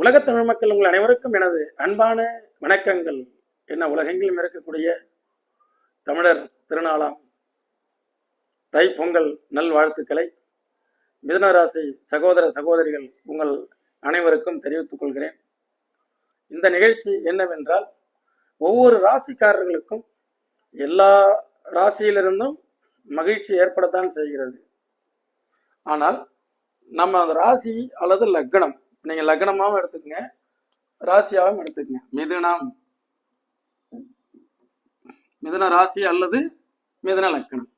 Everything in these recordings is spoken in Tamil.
உலகத் தமிழ் மக்கள் உங்கள் அனைவருக்கும் எனது அன்பான வணக்கங்கள். என்ன உலகெங்கிலும் இருக்கக்கூடிய தமிழர் திருநாளாம். தை பொங்கல் நல்வாழ்த்துக்களை மிதனராசி சகோதர சகோதரிகள் உங்கள் அனைவருக்கும் தெரிவித்துக் கொள்கிறேன். இந்த நிகழ்ச்சி என்னவென்றால் ஒவ்வொரு ராசிக்காரர்களுக்கும் எல்லா ராசியிலிருந்தும் மகிழ்ச்சி ஏற்படத்தான் செய்கிறது. ஆனால் நம்ம அந்த ராசி அல்லது லக்னம் நீங்க லக்னமாவும் எடுத்துக்கங்க. ராசியாவும் எடுத்துக்கங்க. மிதுனம் மிதுன ராசி அல்லது மிதுன லக்கணம்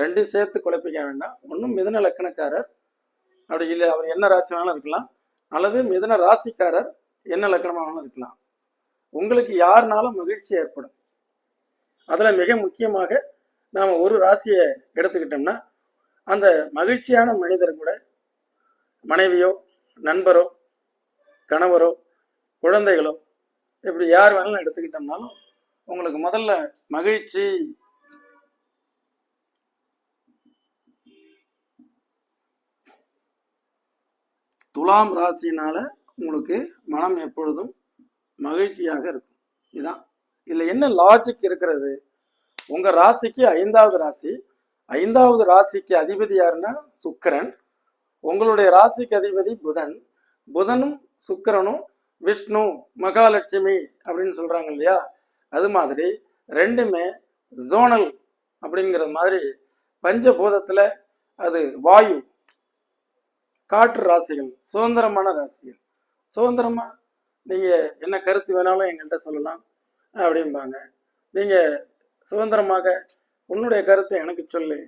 ரெண்டும் சேர்த்து குழப்பிக்க வேண்டாம். ஒன்றும் மிதுன லக்கணக்காரர் அப்படி இல்லை அவர் என்ன ராசி வேணாலும் இருக்கலாம். அல்லது மிதுன ராசிக்காரர் என்ன லக்கணமாக வேணாலும் இருக்கலாம். உங்களுக்கு யாருனாலும் மகிழ்ச்சி ஏற்படும். அதில் மிக முக்கியமாக நாம் ஒரு ராசியை எடுத்துக்கிட்டோம்னா அந்த மகிழ்ச்சியான மனிதர் கூட மனைவியோ நண்பரோ கணவரோ குழந்தைகளோ இப்படி யார் வேணாலும் எடுத்துக்கிட்டோம்னாலும் உங்களுக்கு முதல்ல மகிழ்ச்சி. துலாம் ராசினால உங்களுக்கு மனம் எப்பொழுதும் மகிழ்ச்சியாக இருக்கும். இதுதான் இதுல என்ன லாஜிக் இருக்கிறது? உங்க ராசிக்கு ஐந்தாவது ராசி. ஐந்தாவது ராசிக்கு அதிபதி யாருன்னா சுக்கரன். உங்களுடைய ராசிக்கு அதிபதி புதன். புதனும் சுக்கிரனும் விஷ்ணு மகாலட்சுமி அப்படின்னு சொல்றாங்க இல்லையா? அது மாதிரி ரெண்டுமே ஜோனல் அப்படிங்கிற மாதிரி பஞ்சபூதத்துல அது வாயு. காற்று ராசிகள் சுதந்திரமான ராசிகள். சுதந்திரமா நீங்க என்ன கருத்து வேணாலும் எங்கள்கிட்ட சொல்லலாம் அப்படிம்பாங்க. நீங்க சுதந்திரமாக உன்னுடைய கருத்தை எனக்கு சொல்லு.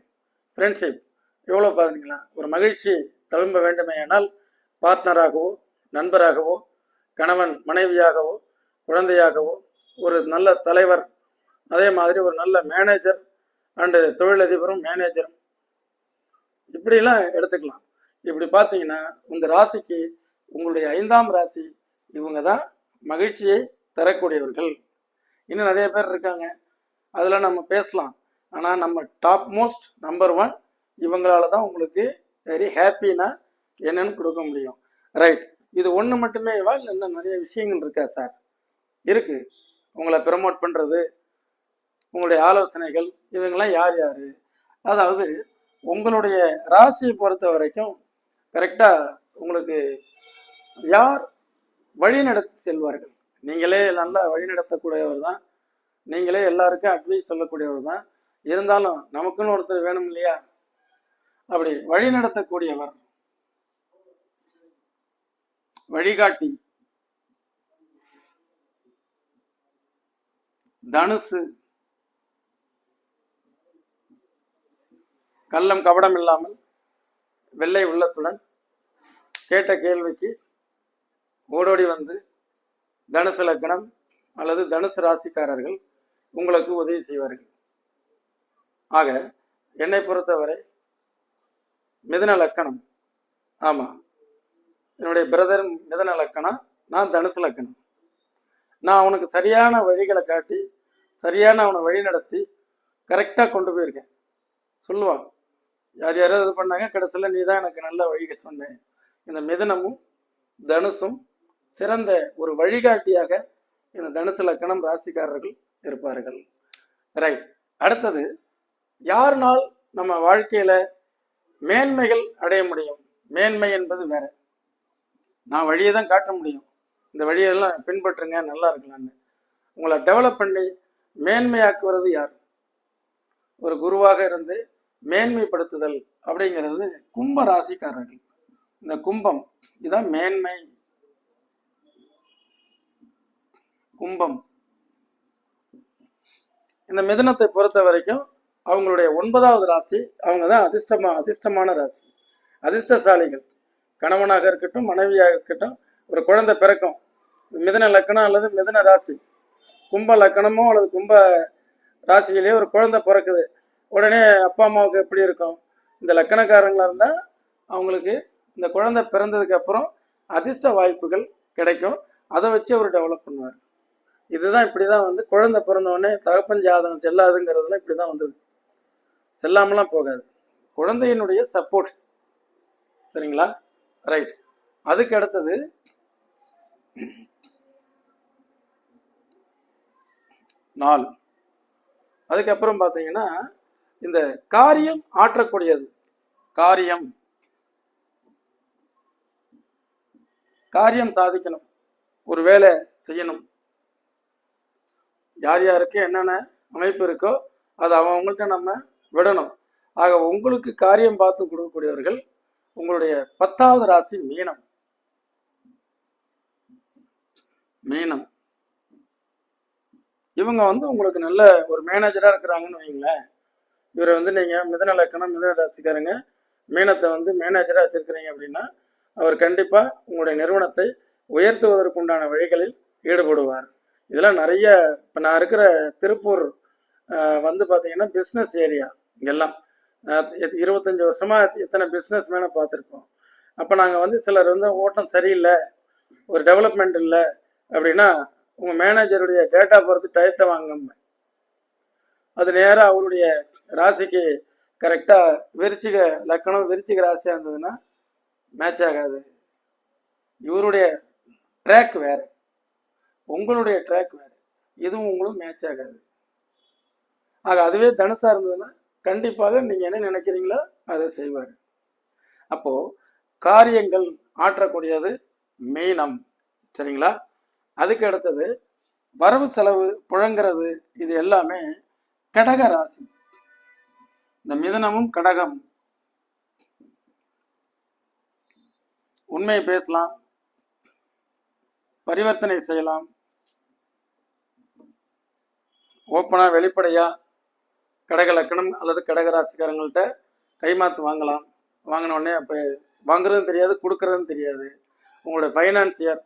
ஃப்ரெண்ட்ஷிப் எவ்வளோ பார்த்தீங்களா ஒரு மகிழ்ச்சி தழும்ப வேண்டுமேயானால் பார்ட்னராகவோ நண்பராகவோ கணவன் மனைவியாகவோ குழந்தையாகவோ ஒரு நல்ல தலைவர் அதே மாதிரி ஒரு நல்ல மேனேஜர் அண்டு தொழிலதிபரும் மேனேஜரும் இப்படிலாம் எடுத்துக்கலாம். இப்படி பார்த்தீங்கன்னா இந்த ராசிக்கு உங்களுடைய ஐந்தாம் ராசி இவங்க தான் மகிழ்ச்சியை தரக்கூடியவர்கள். இன்னும் நிறைய பேர் இருக்காங்க. அதில் நம்ம பேசலாம். ஆனால் நம்ம டாப் மோஸ்ட் நம்பர் ஒன் இவங்களால தான் உங்களுக்கு வெரி ஹாப்பினா என்னன்னு கொடுக்க முடியும். ரைட் இது ஒன்று மட்டுமே வா இல்லை இன்னும் நிறைய விஷயங்கள் இருக்கா சார் இருக்கு. உங்களை ப்ரமோட் பண்ணுறது உங்களுடைய ஆலோசனைகள் இவங்கெல்லாம் யார் யார்? அதாவது உங்களுடைய ராசியை பொறுத்த வரைக்கும் கரெக்டாக உங்களுக்கு யார் வழிநடத்தி செல்வார்கள்? நீங்களே நல்லா வழிநடத்தக்கூடியவர் தான். நீங்களே எல்லாருக்கும் அட்வைஸ் சொல்லக்கூடியவர் தான். இருந்தாலும் நமக்குன்னு ஒருத்தர் வேணும் இல்லையா? அப்படி வழி நடத்தக்கூடியவர். வழிகாட்டி. தனுசு. கள்ளம் கபடம் இல்லாமல் வெள்ளை உள்ளத்துடன் கேட்ட கேள்விக்கு ஓடோடி வந்து தனுசு லக்னம் அல்லது தனுசு ராசிக்காரர்கள் உங்களுக்கு உதவி செய்வார்கள். ஆக என்னை பொறுத்தவரை மிதன லக்கணம். ஆமாம் என்னுடைய பிரதர் மிதன லக்கணம் நான் தனுசு லக்கணம். நான் அவனுக்கு சரியான வழிகளை காட்டி சரியான அவனை வழி நடத்தி கரெக்டாக கொண்டு போயிருக்கேன். சொல்லுவான் யார் யாரோ இது பண்ணாங்க கடைசியில் நீ தான் எனக்கு நல்ல வழிக சொன்னேன் இந்த மிதனமும் தனுசும் சிறந்த ஒரு வழிகாட்டியாக இந்த தனுசு லக்கணம் ராசிக்காரர்கள் இருப்பார்கள். ரைட் அடுத்தது யாருனால் நம்ம வாழ்க்கையில மேன்மைகள் அடைய முடியும். மேன்மை என்பது வேற. நான் வழியை தான் காட்ட முடியும். இந்த வழியெல்லாம் பின்பற்றுங்க நல்லா இருக்கலாம்னு. உங்களை டெவலப் பண்ணி மேன்மையாக்குவது யார்? ஒரு குருவாக இருந்து மேன்மைப்படுத்துதல் அப்படிங்கிறது கும்ப ராசிக்காரர்கள். இந்த கும்பம் இதுதான் மேன்மை. கும்பம். இந்த மிதுனத்தை பொறுத்த வரைக்கும் அவங்களுடைய ஒன்பதாவது ராசி அவங்க தான் அதிர்ஷ்டமா அதிர்ஷ்டமான ராசி. அதிர்ஷ்டசாலிகள். கணவனாக இருக்கட்டும் மனைவியாக இருக்கட்டும் ஒரு குழந்தை பிறக்கும். மிதுன லக்கணம் அல்லது மிதன ராசி. கும்ப லக்கணமோ அல்லது கும்ப ராசியிலேயே ஒரு குழந்தை பிறக்குது. உடனே அப்பா அம்மாவுக்கு எப்படி இருக்கும்? இந்த லக்கணக்காரங்களாக இருந்தால் அவங்களுக்கு இந்த குழந்தை பிறந்ததுக்கு அப்புறம் அதிர்ஷ்ட வாய்ப்புகள் கிடைக்கும். அதை வச்சு அவர் டெவலப் பண்ணுவார். இதுதான் இப்படி தான் வந்து குழந்தை பிறந்தவொடனே தகப்பன் ஜாதகம் செல்லாதுங்கிறதுலாம் இப்படி தான் வந்தது. செல்லாமலாம் போகாது. குழந்தையினுடைய சப்போர்ட் சரிங்களா? ரைட் அதுக்கு அடுத்தது நாலு. அதுக்கப்புறம் பார்த்தீங்கன்னா இந்த காரியம் ஆற்றக்கூடியது. காரியம். காரியம் சாதிக்கணும். ஒரு வேலை செய்யணும். யார் யாருக்கு என்னென்ன அமைப்பு இருக்கோ அதை அவங்கள்ட்ட நம்ம விடணும். ஆக உங்களுக்கு காரியம் பார்த்து கொடுக்கக்கூடியவர்கள் உங்களுடைய பத்தாவது ராசி மீனம். மீனம். இவங்க வந்து உங்களுக்கு நல்ல ஒரு மேனேஜரா இருக்கிறாங்கன்னு வைங்களேன் இவரை வந்து நீங்க மிதன லக்கணம் மிதன ராசிக்காரங்க மீனத்தை வந்து மேனேஜரா வச்சிருக்கிறீங்க அப்படின்னா அவர் கண்டிப்பா உங்களுடைய நிறுவனத்தை உயர்த்துவதற்குண்டான வழிகளில் ஈடுபடுவார். இதெல்லாம் நிறைய இப்போ நான் இருக்கிற திருப்பூர் வந்து பார்த்தீங்கன்னா பிஸ்னஸ் ஏரியா இங்கெல்லாம். இருபத்தஞ்சி எத்- வருஷமா எத்தனை பிஸ்னஸ் மேனை பார்த்துருப்போம் அப்போ நாங்கள் வந்து சிலர் வந்து ஓட்டம் சரியில்லை ஒரு டெவலப்மெண்ட் இல்லை அப்படின்னா உங்கள் மேனேஜருடைய டேட்டா பொறுத்து டயத்தை வாங்க அது நேராக அவருடைய ராசிக்கு கரெக்டாக விரிச்சிக லக்கணம் விரிச்சிக ராசியாக இருந்ததுன்னா மேட்ச் ஆகாது. இவருடைய ட்ராக் வேறு. உங்களுடைய ட்ராக் வேறு. இதுவும் உங்களும் மேட்ச் ஆகாது. ஆக அதுவே தனுசா இருந்ததுன்னா கண்டிப்பாக நீங்கள் என்ன நினைக்கிறீங்களோ அதை செய்வார். அப்போது காரியங்கள் ஆற்றக்கூடியது மீனம். சரிங்களா? அதுக்கு அடுத்தது வரவு செலவு புழங்குறது இது எல்லாமே கடக ராசி. இந்த மிதனமும் கடகம். உண்மையை பேசலாம். பரிவர்த்தனை செய்யலாம். ஓப்பனா வெளிப்படையா கடக லக்கணம் அல்லது கடக ராசிக்காரங்கள்ட்ட கைமாத்து வாங்கலாம். வாங்கின உடனே அப்போ வாங்குறதும் தெரியாது கொடுக்குறதும் தெரியாது. உங்களுடைய ஃபைனான்சியர்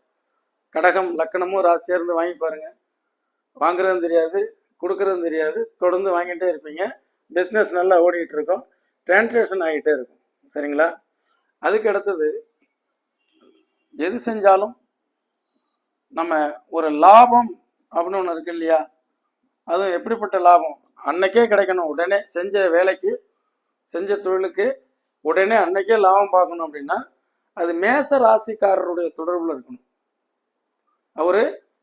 கடகம் லக்கணமும் ராசியாக இருந்து வாங்கி பாருங்கள் வாங்குறதும் தெரியாது கொடுக்குறதும் தெரியாது தொடர்ந்து வாங்கிட்டே இருப்பீங்க. பிஸ்னஸ் நல்லா ஓடிக்கிட்டு இருக்கும். ட்ரான்ஸ்லேஷன் ஆகிட்டே இருக்கும். சரிங்களா? அதுக்கு அடுத்தது எது செஞ்சாலும் நம்ம ஒரு லாபம் அப்படின்னு ஒன்று இருக்கு இல்லையா? அதுவும் எப்படிப்பட்ட லாபம்? அன்னைக்கே கிடைக்கணும். உடனே செஞ்ச வேலைக்கு செஞ்ச தொழிலுக்கு உடனே அன்னைக்கே லாபம் பார்க்கணும் அப்படின்னா அது மேச ராசிக்காரருடைய தொடர்பில் இருக்கணும். அவர்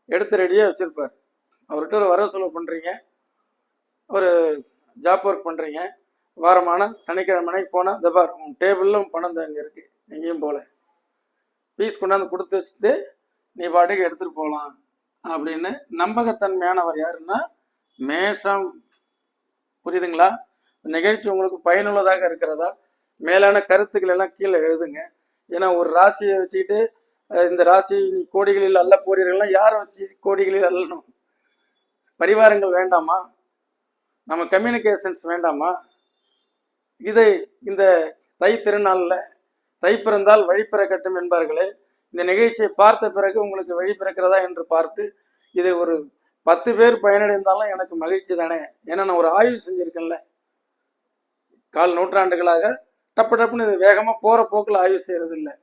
எடுத்து ரெடியாக வச்சுருப்பார். அவர்கிட்ட ஒரு வரவு செலவு பண்ணுறீங்க ஒரு ஜாப் ஒர்க் பண்ணுறீங்க வாரமான சனிக்கிழமைக்கு போனால் இந்த பார் உன் டேபிளில் பணம் தான் இங்கே இருக்குது எங்கேயும் போகல. பீஸ் கொண்டாந்து கொடுத்து வச்சுட்டு நீ பாட்டுக்கு எடுத்துகிட்டு போகலாம் அப்படின்னு நம்பகத்தன்மையானவர் யாருன்னா மேஷம் புரியுதுங்களா? நிகழ்ச்சி உங்களுக்கு பயனுள்ளதாக இருக்கிறதா? மேலான கருத்துக்கள் எல்லாம் கீழே எழுதுங்க. ஏன்னா ஒரு ராசியை வச்சுக்கிட்டு இந்த ராசி நீ கோடிகளில் அல்ல போறீர்கள்லாம் யாரை வச்சு கோடிகளில் அல்லணும்? பரிவாரங்கள் வேண்டாமா? நம்ம கம்யூனிகேஷன்ஸ் வேண்டாமா? இதை இந்த தை திருநாளில் தை பிறந்தால் வழி பிறக்கட்டும் என்பார்களே. இந்த நிகழ்ச்சியை பார்த்த பிறகு உங்களுக்கு வழி பிறக்கிறதா என்று பார்த்து இதை ஒரு பத்து பேர் பயனடைந்தாலும் எனக்கு மகிழ்ச்சி தானே? ஏன்னா நான் ஒரு ஆய்வு செஞ்சுருக்கேன்ல. கால் நூற்றாண்டுகளாக டப்பு டப்புன்னு இது வேகமாக போகிற போக்கில் ஆய்வு செய்கிறது இல்லை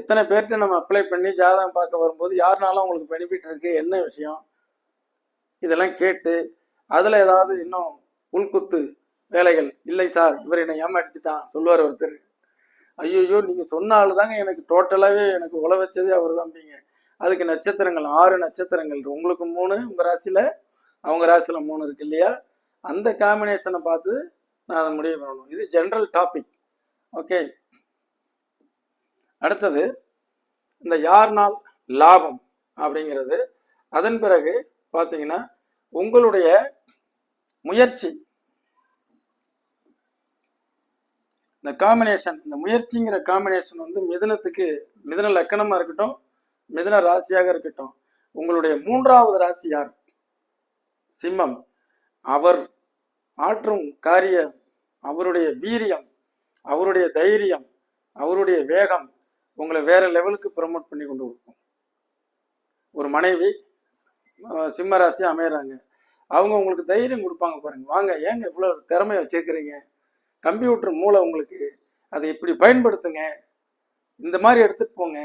எத்தனை பேர்கிட்ட நம்ம அப்ளை பண்ணி ஜாதகம் பார்க்க வரும்போது யாருனாலும் உங்களுக்கு பெனிஃபிட் இருக்குது என்ன விஷயம்? இதெல்லாம் கேட்டு அதில் ஏதாவது இன்னும் உள்குத்து வேலைகள். இல்லை சார் இவர் என்னை ஏமாற்றிட்டான் சொல்லுவார் ஒருத்தர். ஐயோ நீங்கள் சொன்ன ஆள் தாங்க எனக்கு டோட்டலாகவே எனக்கு உழ வச்சதே அவர் தான்ப்பீங்க அதுக்கு நட்சத்திரங்கள் ஆறு நட்சத்திரங்கள் உங்களுக்கு மூணு உங்கள் ராசியில் அவங்க ராசியில் மூணு இருக்கு இல்லையா? அந்த காம்பினேஷனை பார்த்து நான் அதை முடிவு பண்ணணும். இது ஜென்ரல் டாபிக் ஓகே அடுத்தது இந்த யார்னால் லாபம் அப்படிங்கிறது. அதன் பிறகு பார்த்தீங்கன்னா உங்களுடைய முயற்சி. இந்த காம்பினேஷன் இந்த முயற்சிங்கிற காம்பினேஷன் வந்து மிதனத்துக்கு மிதன லக்கணமாக இருக்கட்டும் மிதன ராசியாக இருக்கட்டும். உங்களுடைய மூன்றாவது ராசி யார்? சிம்மம். அவர் ஆற்றும் காரியம் அவருடைய வீரியம் அவருடைய தைரியம் அவருடைய வேகம் உங்களை வேற லெவலுக்கு ப்ரமோட் பண்ணி கொண்டு கொடுக்கும். ஒரு மனைவி சிம்ம ராசி அமையறாங்க. அவங்க உங்களுக்கு தைரியம் கொடுப்பாங்க பாருங்க. வாங்க ஏங்க இவ்வளோ திறமையை வச்சிருக்கிறீங்க? கம்ப்யூட்டர் மூளை உங்களுக்கு அதை இப்படி பயன்படுத்துங்க. இந்த மாதிரி எடுத்துட்டு போங்க.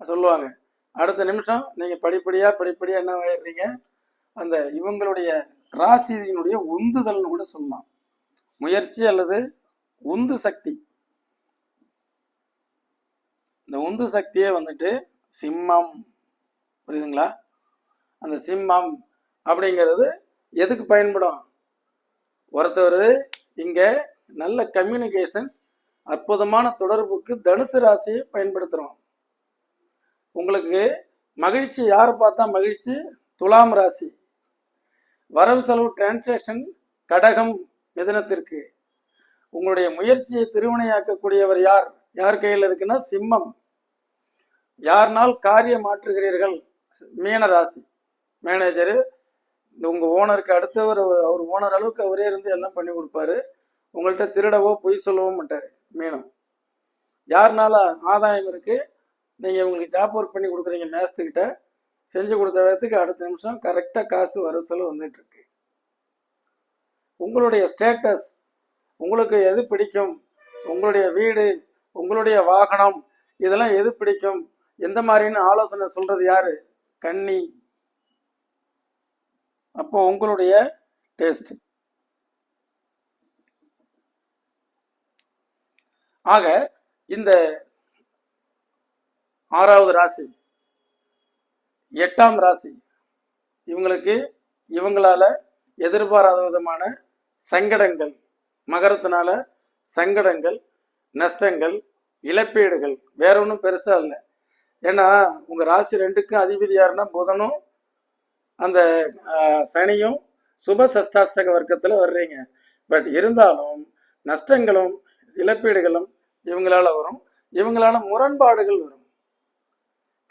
சொல்லுவாங்க. அடுத்த நிமிஷம் நீங்க படிப்படியா படிப்படியா என்ன ஆயிடுறீங்க? அந்த இவங்களுடைய ராசியினுடைய உந்துதல்னு கூட சொல்லலாம். முயற்சி அல்லது உந்து சக்தி. இந்த உந்து சக்தியே வந்துட்டு சிம்மம். புரியுதுங்களா? அந்த சிம்மம் அப்படிங்கிறது எதுக்கு பயன்படும்? ஒருத்தவர் இங்கே நல்ல கம்யூனிகேஷன்ஸ் அற்புதமான தொடர்புக்கு தனுசு ராசியை பயன்படுத்துகிறோம் உங்களுக்கு மகிழ்ச்சி யாரை பார்த்தா மகிழ்ச்சி? துலாம் ராசி. வரவு செலவு டிரான்சாக்ஷன் கடகம் மிதனத்திற்கு. உங்களுடைய முயற்சியை திருவினையாக்கக்கூடியவர் யார்? யார் கையில் இருக்குன்னா சிம்மம். யார்னால் காரியம் மாற்றுகிறீர்கள்? மீன ராசி. மேனேஜரு உங்க ஓனருக்கு அடுத்தவர் அவர் ஓனர் அளவுக்கு அவரே இருந்து எல்லாம் பண்ணி கொடுப்பாரு. உங்கள்கிட்ட திருடவோ பொய் சொல்லவோ மாட்டார். மீனம். யாருனால ஆதாயம் இருக்கு? நீங்கள் உங்களுக்கு ஜாப் ஒர்க் பண்ணி கொடுக்குறீங்க மேஸ்துக்கிட்ட செஞ்சு கொடுத்த விதத்துக்கு அடுத்த நிமிஷம் கரெக்டாக காசு வர செலவு வந்துட்டுருக்கு உங்களுடைய ஸ்டேட்டஸ் உங்களுக்கு எது பிடிக்கும்? உங்களுடைய வீடு உங்களுடைய வாகனம் இதெல்லாம் எது பிடிக்கும்? எந்த மாதிரின்னு ஆலோசனை சொல்கிறது யார்? கன்னி அப்போ உங்களுடைய டேஸ்ட் ஆக இந்த ஆறாவது ராசி. எட்டாம் ராசி. இவங்களுக்கு இவங்களால எதிர்பாராத விதமான சங்கடங்கள் மகரத்தினால சங்கடங்கள் நஷ்டங்கள் இழப்பீடுகள் வேற ஒன்றும் பெருசா இல்லை. ஏன்னா உங்க ராசி ரெண்டுக்கும் அதிபதி யாருன்னா புதனும் அந்த சனியும் சுப சஷ்டாஷ்டக வர்க்கத்தில் வர்றீங்க. பட் இருந்தாலும் நஷ்டங்களும் இழப்பீடுகளும் இவங்களால வரும். இவங்களால முரண்பாடுகள் வரும்.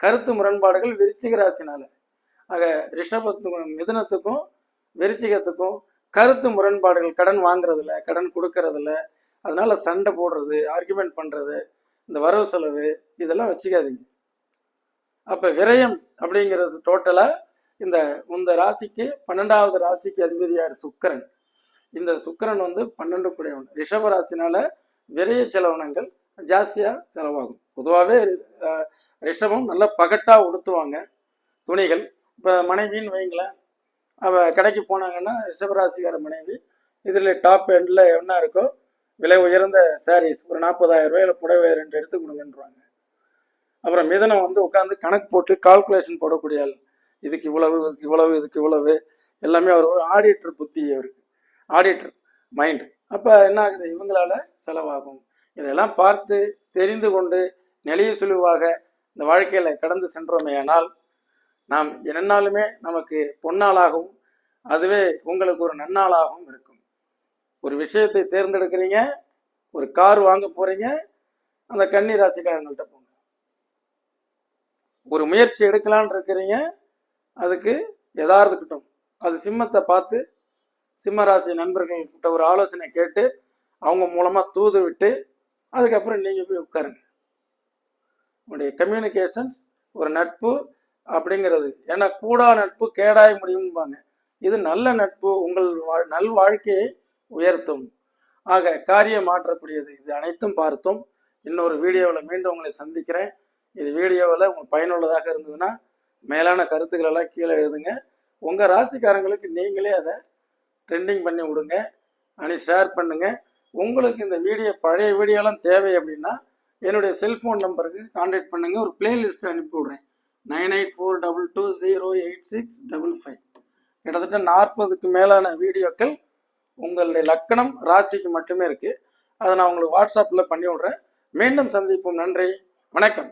கருத்து முரண்பாடுகள் விருச்சிக ராசினால. ஆக ரிஷபத்துக்கும் மிதனத்துக்கும் விருச்சிகத்துக்கும் கருத்து முரண்பாடுகள் கடன் வாங்குறதுல கடன் கொடுக்கறதுல அதனால சண்டை போடுறது ஆர்குமெண்ட் பண்றது இந்த வரவு செலவு இதெல்லாம் வச்சுக்காதீங்க. அப்ப விரயம் அப்படிங்கிறது டோட்டலா இந்த இந்த ராசிக்கு பன்னெண்டாவது ராசிக்கு அதிபதியார் சுக்கரன் சுக்கிரன். இந்த சுக்கரன் வந்து பன்னெண்டு கூடியவன். ரிஷப ராசினால விரைய செலவனங்கள் ஜாஸ்தியாக செலவாகும். பொதுவாகவே ரிஷபம் நல்லா பகட்டாக உடுத்துவாங்க துணிகள். இப்போ மனைவின்னு வைங்களேன் அவள் கடைக்கு போனாங்கன்னா ரிஷபராசிக்கார மனைவி இதில் டாப் எண்டில் என்ன இருக்கோ விலை உயர்ந்த சாரீஸ் ஒரு நாற்பதாயிரம் ரூபாயில் புடவை ரெண்டு எடுத்து கொடுங்கன்றாங்க அப்புறம் மிதனம் வந்து உட்காந்து கணக்கு போட்டு கால்குலேஷன் போடக்கூடிய ஆள். இதுக்கு இவ்வளவு இதுக்கு இவ்வளவு இதுக்கு இவ்வளவு எல்லாமே அவர் ஒரு ஆடிட்டர் புத்தி அவருக்கு. ஆடிட்டர் மைண்டு அப்போ என்ன ஆகுது? இவங்களால செலவாகும். இதெல்லாம் பார்த்து தெரிந்து கொண்டு நிலைய சுழுவாக இந்த வாழ்க்கையில கடந்து சென்றோமேயானால் நாம் என்னன்னாலுமே நமக்கு பொன்னாளாகவும் அதுவே உங்களுக்கு ஒரு நன்னாளாகவும் இருக்கும். ஒரு விஷயத்தை தேர்ந்தெடுக்கிறீங்க ஒரு கார் வாங்க போறீங்க அந்த கன்னி ராசிக்காரங்கள்ட்ட போங்க. ஒரு முயற்சி எடுக்கலான்னு இருக்கிறீங்க அதுக்கு எதார்த்துக்கிட்டும் அது சிம்மத்தை பார்த்து சிம்ம ராசி நண்பர்கள்கிட்ட ஒரு ஆலோசனை கேட்டு அவங்க மூலமா தூது விட்டு அதுக்கப்புறம் நீங்கள் போய் உட்காருங்க. உங்களுடைய கம்யூனிகேஷன்ஸ் ஒரு நட்பு அப்படிங்கிறது. ஏன்னா கூடா நட்பு கேடாய முடியும்பாங்க. இது நல்ல நட்பு உங்கள் வாழ் நல் வாழ்க்கையை உயர்த்தும். ஆக காரியம் மாற்றக்கூடியது. இது அனைத்தும் பார்த்தோம். இன்னொரு வீடியோவில் மீண்டும் உங்களை சந்திக்கிறேன். இது வீடியோவில் உங்களுக்கு பயனுள்ளதாக இருந்ததுன்னா மேலான கருத்துக்கள் எல்லாம் கீழே எழுதுங்க. உங்கள் ராசிக்காரங்களுக்கு நீங்களே அதை ட்ரெண்டிங் பண்ணி விடுங்க. அனி ஷேர் பண்ணுங்கள் உங்களுக்கு இந்த வீடியோ பழைய வீடியோலாம் தேவை அப்படின்னா என்னுடைய செல்ஃபோன் நம்பருக்கு கான்டாக்ட் பண்ணுங்கள் ஒரு பிளேலிஸ்ட் அனுப்பி விடுறேன் nine eight four double two zero eight six double five. கிட்டத்தட்ட நாற்பதுக்கு மேலான வீடியோக்கள் உங்களுடைய லக்கணம் ராசிக்கு மட்டுமே இருக்குது அதை நான் உங்களுக்கு வாட்ஸ்அப்பில் பண்ணி விட்றேன் மீண்டும் சந்திப்போம். நன்றி. வணக்கம்.